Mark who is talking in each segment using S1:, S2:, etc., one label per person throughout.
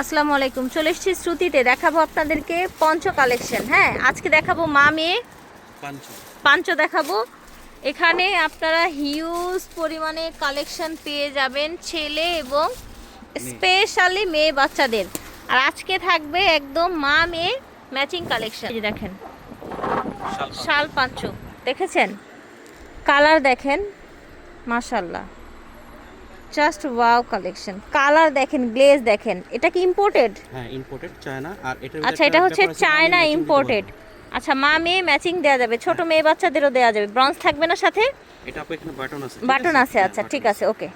S1: আসসালামু আলাইকুম। চলে এসেছি শ্রুতিতে। দেখাবো আপনাদেরকে পঞ্চ কালেকশন হ্যাঁ? আজকে দেখাবো মা মেয়ে।
S2: পাঞ্চ।
S1: দেখাবো। এখানে আপনারা হিউজ পরিমাণে কালেকশন পেয়ে যাবেন ছেলে এবং স্পেশালি মেয়ে বাচ্চাদের। আর আজকে থাকবে একদম মা মেয়ে ম্যাচিং কালেকশন দেখেন। শাল পাঞ্চ। দেখেছেন? কালার দেখেন? মাশাল্লাহ জাস্ট ওয়াও কালেকশন কালার দেখেন গ্লেজ দেখেন এটা কি ইম্পোর্টেড
S2: হ্যাঁ ইম্পোর্টেড চায়না আর এটা
S1: আচ্ছা এটা হচ্ছে চায়না ইম্পোর্টেড আচ্ছা মা মেয়ে ম্যাচিং দেওয়া যাবে ছোট মেয়ে বাচ্চাদেরও দেওয়া যাবে। ব্রঞ্জ থাকবে না সাথে?
S2: এটা আপু এখানে বাটন আছে
S1: বাটন আছে?
S2: হ্যাঁ,
S1: আচ্ছা ঠিক আছে। ওকে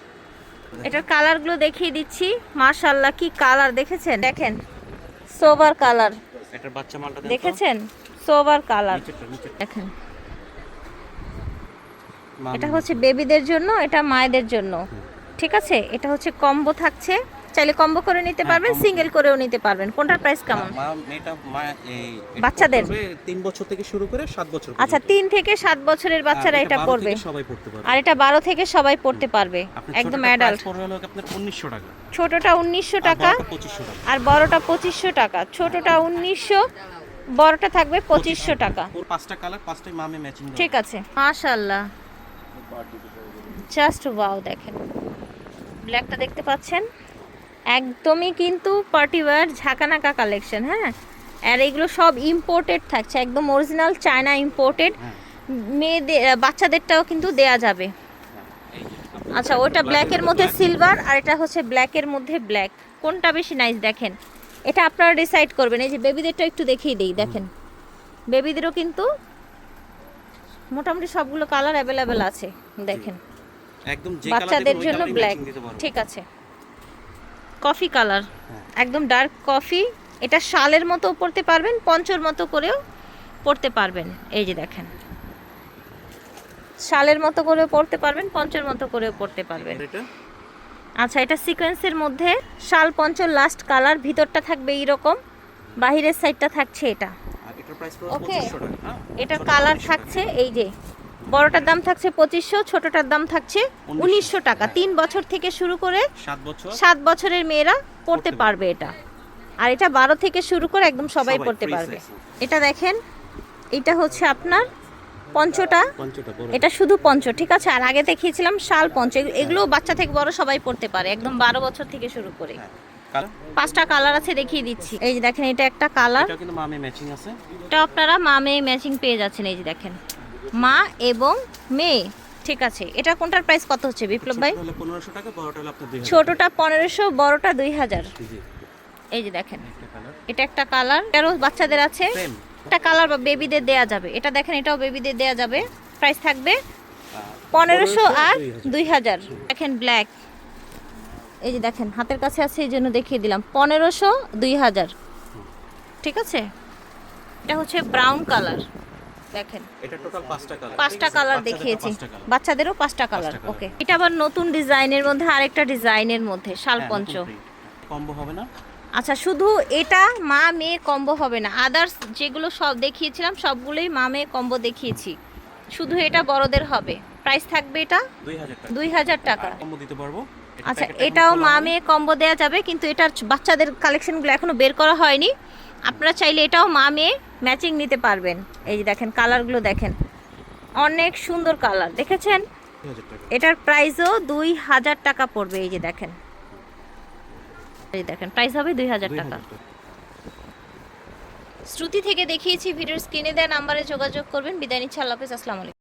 S1: এটার কালারগুলো দেখিয়ে দিচ্ছি। মাশাল্লাহ কি কালার দেখেছেন? দেখেন সোবার কালার
S2: এটার বাচ্চা মালটা
S1: দেখেছেন? Sober colour. দেখেন। এটা হচ্ছে বেবিদের জন্য এটা মায়েদের জন্য। ঠিক আছে? এটা হচ্ছে কম্বো থাকছে। চাইলে কম্বো করে নিতে
S2: হ্যাঁ,
S1: পারবেন সিঙ্গেল করেও নিতে পারবেন। কোনটার প্রাইস কেমন? বাচ্চাদের?
S2: তিন বছর থেকে শুরু করে সাত বছর
S1: আচ্ছা তিন থেকে সাত বছরের বাচ্চারা এটা পড়বে। আর এটা বারো থেকে সবাই পড়তে পারবে একদম অ্যাডাল্ট
S2: 1900 টাকা।
S1: ছোটটা উনিশশো টাকা
S2: বড়টা 2500 টাকা।
S1: আর বড়টা পঁচিশশো টাকা। ছোটটা উনিশশো বড়টা থাকবে পঁচিশশো টাকা।
S2: পাঁচটা কালার পাঁচটাই মামে ম্যাচিং
S1: ঠিক আছে। মাশাল্লাহ জাস্ট ওয়াও দেখেন। ব্ল্যাকটা দেখতে পাচ্ছেন? একদমই কিন্তু পার্টি ওয়্যার ঝাঁকানাকা কালেকশন হ্যাঁ? আর এগুলো সব ইম্পোর্টেড থাকছে একদম অরিজিনাল চায়না ইম্পোর্টেড মেয়েদের বাচ্চাদেরটাও কিন্তু দেয়া যাবে। আচ্ছা ওটা ব্ল্যাকের মধ্যে সিলভার আর এটা হচ্ছে ব্ল্যাকের মধ্যে ব্ল্যাক কোনটা বেশি নাইস দেখেন? এটা আপনারা ডিসাইড করবেন। এই যে বেবিদেরটা একটু দেখিয়ে দিই দেখেন। বেবিদেরও কিন্তু মোটামুটি সবগুলো কালার অ্যাভেলেবেল আছে দেখেন।
S2: একদম যে
S1: বাচ্চাদের জন্য ব্ল্যাক ঠিক আছে। কফি কালার
S2: হ্যাঁ।
S1: একদম ডার্ক কফি এটা শালের মতো পরতে পারবেন পঞ্চর মতো করেও পরতে পারবেন। এই যে দেখেন। শালের মতো করেও পরতে পারবেন পঞ্চর মতো করেও পরতে পারবেন।
S2: এটা?
S1: আচ্ছা এটা সিকোয়েন্সের মধ্যে শাল পঞ্চর লাস্ট কালার ভিতরটা থাকবে এইরকম বাহিরের সাইডটা থাকছে এটা।
S2: এটার প্রাইস পড়বে 2500 টাকা। হ্যাঁ
S1: এটা কালার থাকছে এই যে। বড়টার দাম থাকছে পঁচিশশো ছোটটার দাম থাকছে উনিশশো। টাকা। তিন বছর থেকে শুরু করে
S2: সাত বছর।
S1: সাত বছরের মেয়েরা পড়তে পারবে এটা। আর এটা বারো থেকে শুরু করে একদম সবাই পড়তে পারবে। এটা দেখেন এটা হচ্ছে আপনার পঞ্চটা। এটা শুধু পঞ্চ ঠিক আছে? আর আগে দেখিয়েছিলাম শাল পঞ্চ। এগু- এগুলো বাচ্চা থেকে বড় সবাই পড়তে পারে একদম বারো বছর থেকে শুরু করে।
S2: হ্যাঁ।
S1: পাঁচটা কালার আছে দেখিয়ে দিচ্ছি। এই যে দেখেন এটা একটা কালার।
S2: এটা কিন্তু মামে ম্যাচিং আছে।
S1: এটা আপনারা মা মেয়ে ম্যাচিং পেয়ে যাচ্ছেন এই যে দেখেন। মা এবং মেয়ে ঠিক আছে। এটা কোনটার প্রাইস কত হচ্ছে বিপ্লব ভাই?
S2: ছোটটা হলে 1500 টাকা বড়টা হলে আপনার 2000
S1: ছোটটা পনেরোশো বড়টা দুই হাজার। এই যে দেখেন। এটা একটা কালার। এরও বাচ্চাদের আছে। একটা কালার বা বেবিদের দেয়া যাবে। এটা দেখেন এটাও বেবিদের দেয়া যাবে। প্রাইস থাকবে পনেরোশো আর দুই হাজার। দেখেন ব্ল্যাক। এই যে দেখেন হাতের কাছে আছে এই জন্য দেখিয়ে দিলাম। পনেরোশো দুই হাজার। ঠিক আছে? এটা হচ্ছে ব্রাউন কালার দেখেন।
S2: এটা টোটাল পাঁচটা কালার
S1: পাঁচটা কালার দেখিয়েছি। বাচ্চাদেরও পাঁচটা কালার ওকে এটা আবার নতুন ডিজাইনের মধ্যে আরেকটা ডিজাইনের মধ্যে শালপঞ্চ।
S2: কম্বো হবে না?
S1: আচ্ছা শুধু এটা মা মেয়ে কম্বো হবে না। আদার্স যেগুলো সব দেখিয়েছিলাম সবগুলোই মা মেয়ে কম্বো দেখিয়েছি। শুধু এটা বড়দের হবে। প্রাইস থাকবে এটা
S2: 2000 টাকা।
S1: দুই হাজার টাকা।
S2: কম্বো দিতে পারব?
S1: আচ্ছা এটাও মা মেয়ে কম্বো দেওয়া যাবে কিন্তু এটার বাচ্চাদের কালেকশনগুলো এখনও বের করা হয়নি। আপনারা চাইলে এটাও মা মেয়ে ম্যাচিং নিতে পারবেন। এই যে দেখেন কালারগুলো দেখেন। অনেক সুন্দর কালার দেখেছেন? এটার প্রাইসও দুই হাজার টাকা পড়বে এই যে দেখেন। এই দেখেন প্রাইস হবে দুই হাজার
S2: 2000
S1: টাকা
S2: টাকা।
S1: শ্রুতি থেকে দেখিয়েছি ভিডিওর স্ক্রিনে দেওয়া নাম্বারে যোগাযোগ করবেন। বিদায় নিচ্ছি আল্লাহ হাফেজ আসসালামু আলাইকুম।